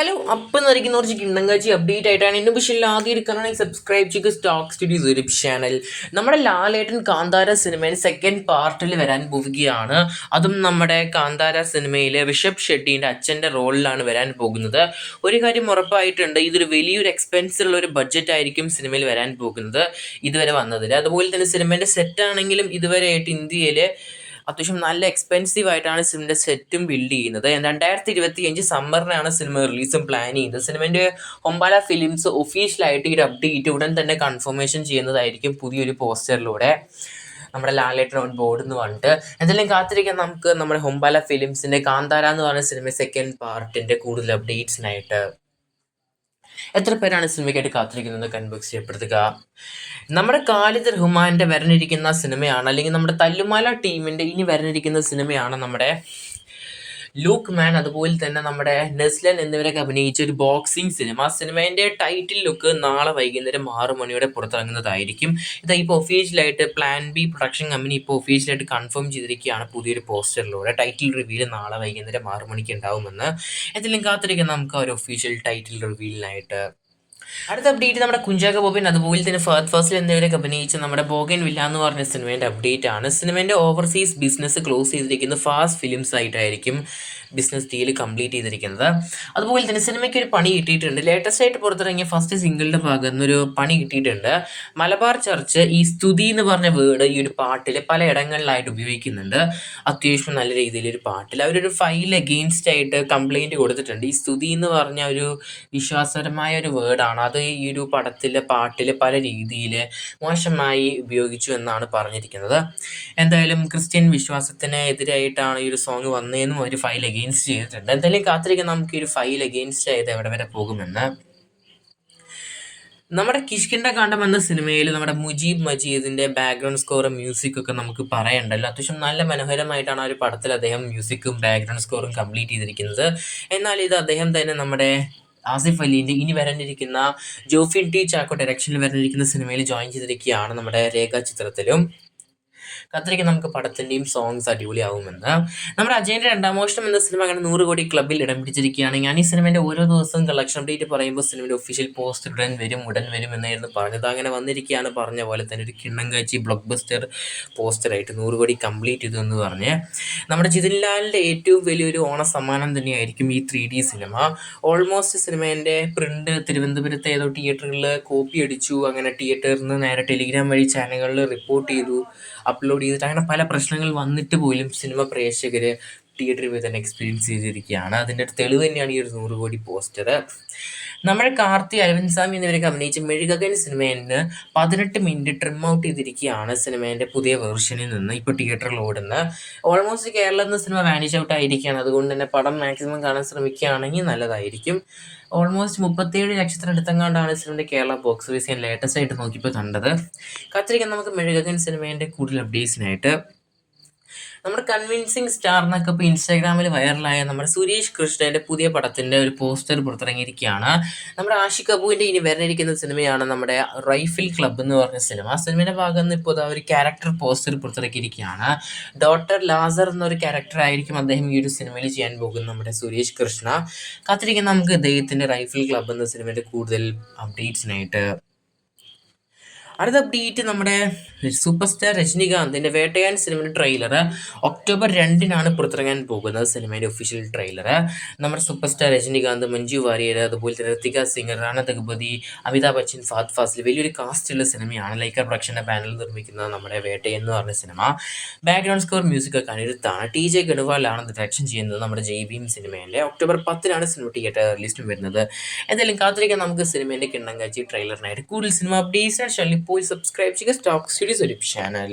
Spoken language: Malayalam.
ഹലോ അപ്പം നിറയ്ക്കുന്ന കുറച്ച് കിണ്ണങ്കാച്ചി അപ്ഡേറ്റ് ആയിട്ടാണ് എന്റെ പക്ഷേ ആദ്യം എടുക്കാനാണെങ്കിൽ സബ്സ്ക്രൈബ് ചെയ്യുക സ്റ്റോക്ക് സ്റ്റുഡിയോസ് യൂട്യൂബ് ചാനൽ നമ്മുടെ ലാലേട്ടൻ കാന്താര സിനിമയിൽ സെക്കൻഡ് പാർട്ടിൽ വരാൻ പോവുകയാണ്. അതും നമ്മുടെ കാന്താര സിനിമയിലെ ഋഷഭ് ഷെട്ടിന്റെ അച്ഛന്റെ റോളിലാണ് വരാൻ പോകുന്നത്. ഒരു കാര്യം ഉറപ്പായിട്ടുണ്ട് ഇതൊരു വലിയൊരു എക്സ്പെൻസ് ഉള്ള ഒരു ബഡ്ജറ്റ് ആയിരിക്കും സിനിമയിൽ വരാൻ പോകുന്നത് ഇതുവരെ വന്നതിൽ അതുപോലെ തന്നെ സിനിമേന്റെ സെറ്റാണെങ്കിലും ഇതുവരെയായിട്ട് ഇന്ത്യയിൽ അത്യാവശ്യം നല്ല എക്സ്പെൻസീവ് ആയിട്ടാണ് സിനിമയുടെ സെറ്റും ബിൽഡ് ചെയ്യുന്നത്. രണ്ടായിരത്തി ഇരുപത്തി അഞ്ച് സമ്മറിനാണ് സിനിമ റിലീസും പ്ലാൻ ചെയ്യുന്നത്. സിനിമയുടെ ഒമ്പാല ഫിലിംസ് ഒഫീഷ്യലായിട്ട് ഈ അപ്ഡേറ്റ് ഉടൻ തന്നെ കൺഫർമേഷൻ ചെയ്യുന്നതായിരിക്കും പുതിയൊരു പോസ്റ്ററിലൂടെ നമ്മുടെ ലാലേട്ടൻ ഓൺ ബോർഡ് എന്ന് പറഞ്ഞിട്ട്. എന്തെങ്കിലും കാത്തിരിക്കാൻ നമുക്ക് നമ്മുടെ ഹൊമ്പാല ഫിലിംസിന്റെ കാന്താര എന്ന് പറഞ്ഞ സിനിമ സെക്കൻഡ് പാർട്ടിന്റെ കൂടുതൽ അപ്ഡേറ്റ്സിനായിട്ട് എത്ര പേരാണ് സിനിമയ്ക്കായിട്ട് കാത്തിരിക്കുന്നത്? കൺബോക്സ് ചെയ്യപ്പെടുത്തുക. നമ്മുടെ കാലിദ് റഹ്മാന്റെ വരനിരിക്കുന്ന സിനിമയാണ് അല്ലെങ്കിൽ നമ്മുടെ തല്ലുമാല ടീമിന്റെ ഇനി വരനിരിക്കുന്ന സിനിമയാണ് നമ്മുടെ ലൂക്ക് മാൻ അതുപോലെ തന്നെ നമ്മുടെ നെസ്ലൻ എന്നിവരൊക്കെ അഭിനയിച്ച ഒരു ബോക്സിംഗ് സിനിമ സിനിമേന്റെ ടൈറ്റിൽ ലുക്ക് നാളെ വൈകുന്നേരം ആറ് മണിയോടെ പുറത്തിറങ്ങുന്നതായിരിക്കും. ഇത് ഇപ്പോൾ ഒഫീഷ്യലായിട്ട് പ്ലാൻ ബി പ്രൊഡക്ഷൻ കമ്പനി ഇപ്പോൾ ഒഫീഷ്യലായിട്ട് കൺഫേം ചെയ്തിരിക്കുകയാണ് പുതിയൊരു പോസ്റ്ററിലൂടെ ടൈറ്റിൽ റിവീൽ നാളെ വൈകുന്നേരം ആറ് മണിക്ക് ഉണ്ടാവുമെന്ന്. എന്തെങ്കിലും കാത്തിരിക്കാം നമുക്ക് ആ ഒരു ഒഫീഷ്യൽ ടൈറ്റിൽ റിവീലിനായിട്ട് അടുത്ത അപ്ഡേറ്റ് നമ്മുടെ കുഞ്ചാക്ക ബോബൻ അതുപോലെ തന്നെ ഫഹദ് ഫാസിൽ എന്നിവരൊക്കെ അഭിനയിച്ച നമ്മുടെ ബോഗൻ വില്ല എന്ന് പറഞ്ഞ സിനിമയുടെ അപ്ഡേറ്റ് ആണ്. സിനിമേന്റെ ഓവർസീസ് ബിസിനസ് ക്ലോസ് ചെയ്തിരിക്കുന്നത് ഫാസ്റ്റ് ഫിലിംസ് ആയിട്ടായിരിക്കും ബിസിനസ് ഡീൽ കംപ്ലീറ്റ് ചെയ്തിരിക്കുന്നത്. അതുപോലെ തന്നെ സിനിമയ്ക്ക് ഒരു പണി കിട്ടിയിട്ടുണ്ട്. ലേറ്റസ്റ്റ് ആയിട്ട് പുറത്തിറങ്ങിയ ഫസ്റ്റ് സിംഗിളിന്റെ ഭാഗത്ത് നിന്നൊരു പണി കിട്ടിയിട്ടുണ്ട്. മലബാർ ചർച്ച് ഈ സ്തുതി എന്ന് പറഞ്ഞ വേർഡ് ഈ ഒരു പാട്ടിൽ പല ഇടങ്ങളിലായിട്ട് ഉപയോഗിക്കുന്നുണ്ട്. അത്യാവശ്യം നല്ല രീതിയിൽ ഒരു പാട്ടിൽ. അവരൊരു ഫൈൽ അഗെയിൻസ്റ്റ് ആയിട്ട് കംപ്ലൈന്റ് കൊടുത്തിട്ടുണ്ട്. ഈ സ്തുതി എന്ന് പറഞ്ഞ ഒരു വിശ്വാസപരമായ ഒരു വേർഡാണ് അത് ഈ ഒരു പടത്തിലെ പാട്ടിൽ പല രീതിയിൽ മോശമായി ഉപയോഗിച്ചു എന്നാണ് പറഞ്ഞിരിക്കുന്നത്. എന്തായാലും ക്രിസ്ത്യൻ വിശ്വാസത്തിന് എതിരായിട്ടാണ് ഈ ഒരു സോങ് വന്നതെന്നും ഒരു ഫൈൽ അഗെയിൻസ്റ്റ് ചെയ്തിട്ടുണ്ട്. എന്തായാലും കാത്തിരിക്കാൻ നമുക്ക് ഒരു ഫൈൽ അഗെയിൻസ്റ്റ് ചെയ്ത് എവിടെ വരെ പോകുമെന്ന്. നമ്മുടെ കിഷ്കിണ്ട കാണ്ടം എന്ന സിനിമയിൽ നമ്മുടെ മുജീബ് മജീദിന്റെ ബാക്ക്ഗ്രൗണ്ട് സ്കോറും മ്യൂസിക്കും ഒക്കെ നമുക്ക് പറയണ്ടല്ലോ. അത്യാവശ്യം നല്ല മനോഹരമായിട്ടാണ് ആ ഒരു പടത്തിൽ അദ്ദേഹം മ്യൂസിക്കും ബാക്ക്ഗ്രൗണ്ട് സ്കോറും കംപ്ലീറ്റ് ചെയ്തിരിക്കുന്നത്. എന്നാൽ ഇത് അദ്ദേഹം തന്നെ നമ്മുടെ ആസിഫ് അലീന്റെ ഇനി വരാനിരിക്കുന്ന ജോഫിൻ ടി ചാക്കോ ഡയറക്ഷനിൽ വരാനിരിക്കുന്ന സിനിമയിൽ ജോയിൻ ചെയ്തിരിക്കുകയാണ് നമ്മുടെ രേഖ ചിത്രത്തിലും. കത്തിരിക്ക് നമുക്ക് പടത്തിന്റെയും സോങ്സ് അടിപൊളിയാവുമെന്ന്. നമ്മുടെ അജയന്റെ രണ്ടാം മോഷണം എന്ന സിനിമ അങ്ങനെ നൂറ് കോടി ക്ലബിൽ ഇടം പിടിച്ചിരിക്കുകയാണ്. ഞാൻ ഈ സിനിമേന്റെ ഓരോ ദിവസവും കളക്ഷൻ അപ്ഡേറ്റ് പറയുമ്പോൾ സിനിമയുടെ ഒഫീഷ്യൽ പോസ്റ്റ് ഉടൻ വരും ഉടൻ വരും എന്നായിരുന്നു പറഞ്ഞത്. അങ്ങനെ വന്നിരിക്കുകയാണ് പറഞ്ഞ പോലെ തന്നെ ഒരു കിണ്ണം കാച്ചി ബ്ലോക്ക് ബസ്റ്റർ പോസ്റ്ററായിട്ട് നൂറ് കോടി കംപ്ലീറ്റ് ചെയ്തു എന്ന് പറഞ്ഞ്. നമ്മുടെ ജിതിൻലാലിന്റെ ഏറ്റവും വലിയൊരു ഓണ സമ്മാനം തന്നെയായിരിക്കും ഈ ത്രീ ഡി സിനിമ ഓൾമോസ്റ്റ് സിനിമേന്റെ പ്രിന്റ് തിരുവനന്തപുരത്തെ ഏതോ തിയേറ്ററുകളിൽ കോപ്പി അടിച്ചു. അങ്ങനെ തിയേറ്ററിൽ നിന്ന് നേരെ ടെലിഗ്രാം വഴി ചാനലുകളിൽ റിപ്പോർട്ട് ചെയ്തു. അപ്ലോഡ് ചെയ്തിട്ട് അങ്ങനെ പല പ്രശ്നങ്ങൾ വന്നിട്ട് പോലും സിനിമ പ്രേക്ഷകർ തിയേറ്ററിൽ പോയി തന്നെ എക്സ്പീരിയൻസ് ചെയ്തിരിക്കുകയാണ്. അതിന്റെ തെളിവ് തന്നെയാണ് ഈ ഒരു നൂറ് കോടി പോസ്റ്റർ നമ്മുടെ കാർത്തി അരവിന്ദ് സ്വാമി എന്നിവരൊക്കെ അഭിനയിച്ച മെഴുകകൻ സിനിമയിൽ നിന്ന് പതിനെട്ട് മിനിറ്റ് ട്രിം ഔട്ട് ചെയ്തിരിക്കുകയാണ് സിനിമേന്റെ പുതിയ വേർഷനിൽ നിന്ന്. ഇപ്പോൾ തിയേറ്ററിൽ ഓടുന്ന. ഓൾമോസ്റ്റ് കേരളം നിന്ന് സിനിമ വാനിഷ് ഔട്ട് ആയിരിക്കുകയാണ്. അതുകൊണ്ട് തന്നെ പടം മാക്സിമം കാണാൻ ശ്രമിക്കുകയാണെങ്കിൽ നല്ലതായിരിക്കും. ഓൾമോസ്റ്റ് മുപ്പത്തേഴ് ലക്ഷത്തിനടുത്തെങ്ങാണ്ടാണ് സിനിമയുടെ കേരള ബോക്സ് ഓഫീസ് ഞാൻ ലേറ്റസ്റ്റ് ആയിട്ട് നോക്കിയപ്പോൾ കണ്ടത്. കാത്തിരിക്കാൻ നമുക്ക് മെഴുകകൻ സിനിമേന്റെ കൂടുതൽ അപ്ഡേറ്റ്സിനായിട്ട് നമ്മുടെ കൺവിൻസിങ് സ്റ്റാർ എന്നൊക്കെ ഇപ്പോൾ ഇൻസ്റ്റാഗ്രാമിൽ വൈറലായ നമ്മുടെ സുരേഷ് കൃഷ്ണന്റെ പുതിയ പടത്തിന്റെ ഒരു പോസ്റ്റർ പുറത്തിറങ്ങിയിരിക്കുകയാണ്. നമ്മുടെ ആഷി കപൂറിന്റെ ഇനി വരാനിരിക്കുന്ന സിനിമയാണ് നമ്മുടെ റൈഫിൽ ക്ലബ്ബ് എന്ന് പറഞ്ഞ സിനിമ. ആ സിനിമയുടെ ഭാഗം നിന്ന് ഇപ്പോൾ ഒരു ക്യാരക്ടർ പോസ്റ്റർ പുറത്തിറക്കിയിരിക്കുകയാണ്. ഡോക്ടർ ലാസർ എന്നൊരു ക്യാരക്ടർ ആയിരിക്കും അദ്ദേഹം ഈ ഒരു സിനിമയിൽ ചെയ്യാൻ പോകുന്നത് നമ്മുടെ സുരേഷ് കൃഷ്ണ. കാത്തിരിക്കുന്ന നമുക്ക് അദ്ദേഹത്തിന്റെ റൈഫിൾ ക്ലബ്ബ് എന്ന സിനിമയുടെ കൂടുതൽ അപ്ഡേറ്റ്സിനായിട്ട് അടുത്ത അപ്ഡേറ്റ് നമ്മുടെ സൂപ്പർ സ്റ്റാർ രജനികാന്തിന്റെ വേട്ടയാൻ സിനിമയുടെ ട്രെയിലർ ഒക്ടോബർ രണ്ടിനാണ് പുറത്തിറങ്ങാൻ പോകുന്നത് സിനിമയുടെ ഒഫീഷ്യൽ ട്രെയിലർ നമ്മുടെ സൂപ്പർ സ്റ്റാർ രജനികാന്ത് മഞ്ജു വാര്യർ അതുപോലെ തന്നെ ഋത്തിക സിംഗ് റാണ തകുപതി അമിതാഭ് ബച്ചൻ ഫാദ് ഫാസിൽ വലിയൊരു കാസ്റ്റുള്ള സിനിമയാണ് ലൈക്കർ പ്രൊഡക്ഷന്റെ പാനൽ നിർമ്മിക്കുന്നത് നമ്മുടെ വേട്ടയൻ എന്ന് പറഞ്ഞ സിനിമ ബാക്ക്ഗ്രൗണ്ട് സ്കോർ മ്യൂസിക് ഒക്കെ അനിരുത്താണ് ടി ജെ ഗഡ്വാലാണ് ഡയറക്ഷൻ ചെയ്യുന്നത് നമ്മുടെ ജയ് ഭീം സിനിമയിലെ ഒക്ടോബർ പത്തിനാണ് സിനിമ തിയേറ്റർ റിലീസിന് വരുന്നത്. എന്തായാലും കാത്തിരിക്കാൻ നമുക്ക് സിനിമേന്റെ കിണ്ണം കാഴ്ച ട്രെയിലറിനായിട്ട് കൂടുതൽ സിനിമ അപ്ഡേറ്റ്സ് ഷള്ളി പോയി സബ്സ്ക്രൈബ് ചെയ്യുക. സ്റ്റോക്ക് സ്റ്റുഡിയോസ് ഒരു ചാനൽ